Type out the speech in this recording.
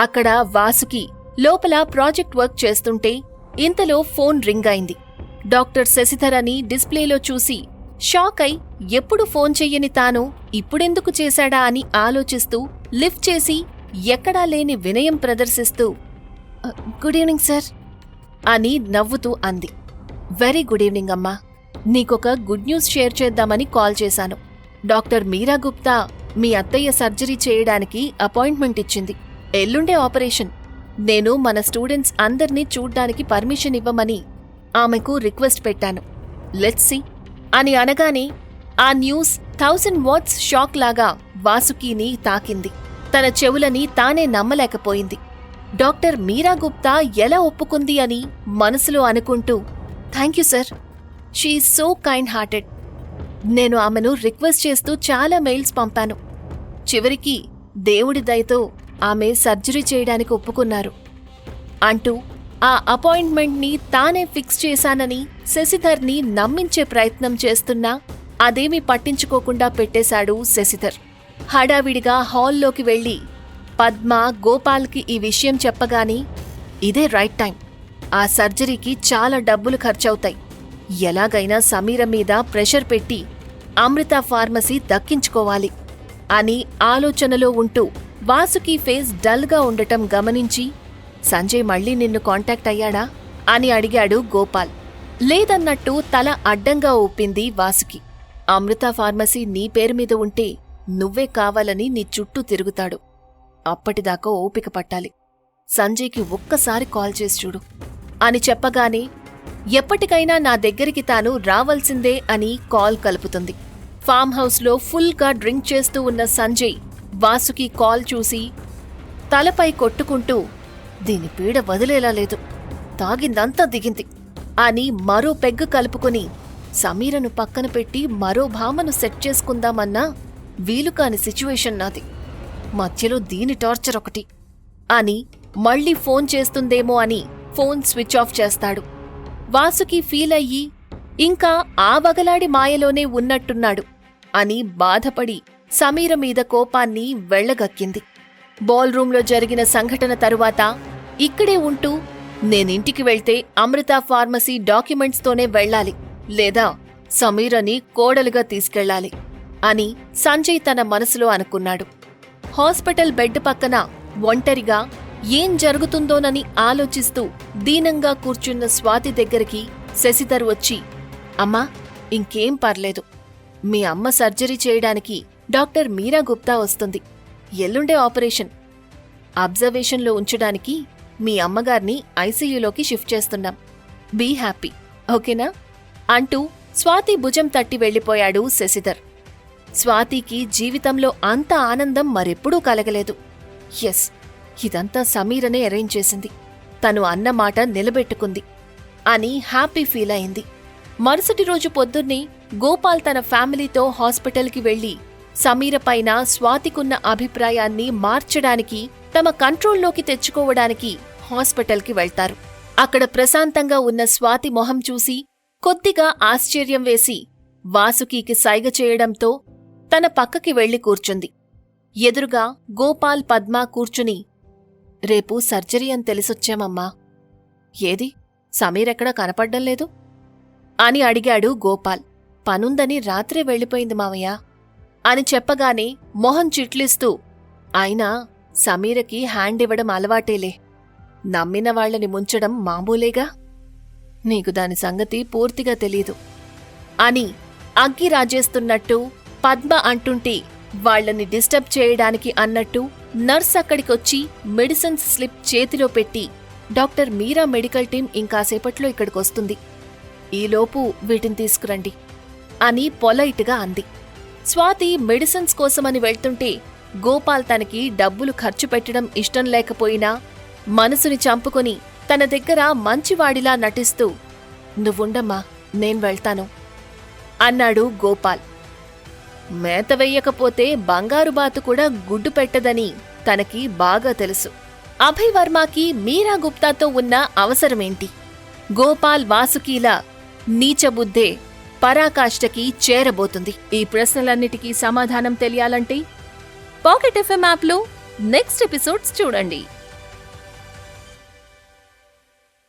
అక్కడ వాసుకి లోపల project work చేస్తుంటే ఇంతలో ఫోన్ రింగ్ అయింది. డాక్టర్ శశిధర్ అని డిస్ప్లేలో చూసి షాక్ అయి ఎప్పుడు ఫోన్ చెయ్యని తాను ఇప్పుడెందుకు చేశాడా అని ఆలోచిస్తూ లిఫ్ట్ చేసి ఎక్కడా లేని వినయం ప్రదర్శిస్తూ గుడ్ ఈవినింగ్ సార్ అని నవ్వుతూ అంది. వెరీ గుడ్ ఈవినింగ్ అమ్మా. నీకొక గుడ్ న్యూస్ షేర్ చేద్దామని కాల్ చేశాను. డాక్టర్ మీరా గుప్తా మీ అత్తయ్య సర్జరీ చేయడానికి అపాయింట్మెంట్ ఇచ్చింది. ఎల్లుండే ఆపరేషన్. నేను మన స్టూడెంట్స్ అందర్నీ చూడ్డానికి పర్మిషన్ ఇవ్వమని ఆమెకు రిక్వెస్ట్ పెట్టాను. Let's see. అని అనగానే ఆ న్యూస్ థౌసండ్ వాట్స్ షాక్ లాగా వాసుకీని తాకింది. తన చెవులని తానే నమ్మలేకపోయింది. డాక్టర్ మీరా గుప్తా ఎలా ఒప్పుకుంది అని మనసులో అనుకుంటూ thank you sir. She so kind hearted. నేను ఆమెను రిక్వెస్ట్ చేస్తూ చాలా మెయిల్స్ పంపాను. చివరికి దేవుడి దయతో ఆమె సర్జరీ చేయడానికి ఒప్పుకున్నారు. అంటూ ఆ అపాయింట్మెంట్ని తానే ఫిక్స్ చేశానని శశిధర్ని నమ్మించే ప్రయత్నం చేస్తున్నా అదేమీ పట్టించుకోకుండా పెట్టేశాడు శశిధర్. హడావిడిగా హాల్లోకి వెళ్ళి పద్మ గోపాల్కి ఈ విషయం చెప్పగాని ఇదే రైట్ టైం. ఆ సర్జరీకి చాలా డబ్బులు ఖర్చవుతాయి. ఎలాగైనా సమీర మీద ప్రెషర్ పెట్టి అమృత ఫార్మసీ దక్కించుకోవాలి అని ఆలోచనలో ఉంటూ వాసుకి ఫేస్ డల్గా ఉండటం గమనించి సంజయ్ మళ్ళీ నిన్ను కాంటాక్ట్ అయ్యాడా? అని అడిగాడు గోపాల్. లేదన్నట్టు తల అడ్డంగా ఊపింది వాసుకి. అమృత ఫార్మసీ నీ పేరు మీద ఉంటే నువ్వే కావాలని నీ చుట్టూ తిరుగుతాడు. అప్పటిదాకా ఓపిక పట్టాలి. సంజయ్కి ఒక్కసారి కాల్ చేసి చూడు. అని చెప్పగానే ఎప్పటికైనా నా దగ్గరికి తాను రావాల్సిందే అని కాల్ కలుపుతుంది. ఫామ్ హౌస్లో ఫుల్గా డ్రింక్ చేస్తూ ఉన్న సంజయ్ వాసుకి కాల్ చూసి తలపై కొట్టుకుంటూ దీని పీడ వదిలేలా లేదు. తాగిందంతా దిగింది. అని మరో పెగ్గు కలుపుకుని సమీరను పక్కన పెట్టి మరో భామను సెట్ చేసుకుందామన్నా వీలుకాని సిచ్యువేషన్ నాది. మధ్యలో దీని టార్చర్ ఒకటి. అని మళ్ళీ ఫోన్ చేస్తుందేమో అని ఫోన్ స్విచ్ ఆఫ్ చేస్తాడు. వాసుకి ఫీల్ అయ్యి ఇంకా ఆ వగలాడి మాయలోనే ఉన్నట్టున్నాడు అని బాధపడి సమీర మీద కోపాన్ని వెళ్ళగక్కింది. బాల్ రూంలో జరిగిన సంఘటన తరువాత ఇక్కడే ఉంటూ నేనింటికి వెళ్తే అమృత ఫార్మసీ డాక్యుమెంట్స్తోనే వెళ్ళాలి లేదా సమీరని కోడలుగా తీసుకెళ్ళాలి అని సంజయ్ తన మనసులో అనుకున్నాడు. హాస్పిటల్ బెడ్ పక్కన ఒంటరిగా ఏం జరుగుతుందోనని ఆలోచిస్తూ దీనంగా కూర్చున్న స్వాతి దగ్గరికి శశిధర్ వచ్చి అమ్మా ఇంకేం పర్లేదు. మీ అమ్మ సర్జరీ చేయడానికి డాక్టర్ మీరా గుప్తా వస్తుంది. ఎల్లుండే ఆపరేషన్. అబ్జర్వేషన్లో ఉంచడానికి మీ అమ్మగారిని ఐసీయూలోకి షిఫ్ట్ చేస్తున్నాం. Be happy. ఓకేనా? అంటూ స్వాతి భుజం తట్టి వెళ్ళిపోయాడు శశిధర్. స్వాతికి జీవితంలో అంత ఆనందం మరెప్పుడూ కలగలేదు. ఎస్ ఇదంతా సమీరనే అరేంజ్ చేసింది. తను అన్నమాట నిలబెట్టుకుంది. అని హ్యాపీ ఫీల్ అయింది. మరుసటి రోజు పొద్దున్నే గోపాల్ తన ఫ్యామిలీతో హాస్పిటల్కి వెళ్ళి సమీర పైన స్వాతికున్న అభిప్రాయాన్ని మార్చడానికి తమ కంట్రోల్లోకి తెచ్చుకోవడానికి హాస్పిటల్కి వెళ్తారు. అక్కడ ప్రశాంతంగా ఉన్న స్వాతి మొహం చూసి కొద్దిగా ఆశ్చర్యం వేసి వాసుకీకి సైగ చేయడంతో తన పక్కకి వెళ్ళి కూర్చుంది. ఎదురుగా గోపాల్ పద్మ కూర్చుని రేపు సర్జరీ అని తెలిసొచ్చామమ్మా. ఏది? సమీరెక్కడా కనపడ్డం లేదు? అని అడిగాడు గోపాల్. పనుందని రాత్రే వెళ్ళిపోయింది మావయ్య. అని చెప్పగానే మొహం చిట్లిస్తూ అయినా సమీరకి హ్యాండ్ ఇవ్వడం అలవాటేలే. నమ్మిన వాళ్ళని ముంచడం మామూలేగా? నీకు దాని సంగతి పూర్తిగా తెలీదు. అని అగ్గి రాజేస్తున్నట్టు పద్మ అంటుంటే వాళ్ళని డిస్టర్బ్ చేయడానికి అన్నట్టు నర్స్ అక్కడికొచ్చి మెడిసిన్స్ స్లిప్ చేతిలో పెట్టి డాక్టర్ మీరా మెడికల్ టీం ఇంకాసేపట్లో ఇక్కడికొస్తుంది. ఈలోపు వీటిని తీసుకురండి అని పొలైట్గా అంది. స్వాతి మెడిసిన్స్ కోసమని వెళ్తుంటే గోపాల్ తనకి డబ్బులు ఖర్చు పెట్టడం ఇష్టం లేకపోయినా మనసుని చంపుకొని తన దగ్గర మంచివాడిలా నటిస్తూ నువ్వుండమ్మా నేను వెళ్తాను అన్నాడు గోపాల్. మేత వెయ్యకపోతే బంగారు బాతు కూడా గుడ్డు పెట్టదని తనకి బాగా తెలుసు. అభయ్ వర్మకి మీరా గుప్తాతో ఉన్న అవసరమేంటి? గోపాల్ వాసుకీల నీచబుద్ధే పరాకాష్ఠకి చేరబోతుంది. ఈ ప్రశ్నలన్నిటికీ సమాధానం తెలియాలంటే పాకెట్ ఎఫ్ఎం యాప్లో నెక్స్ట్ ఎపిసోడ్స్ చూడండి.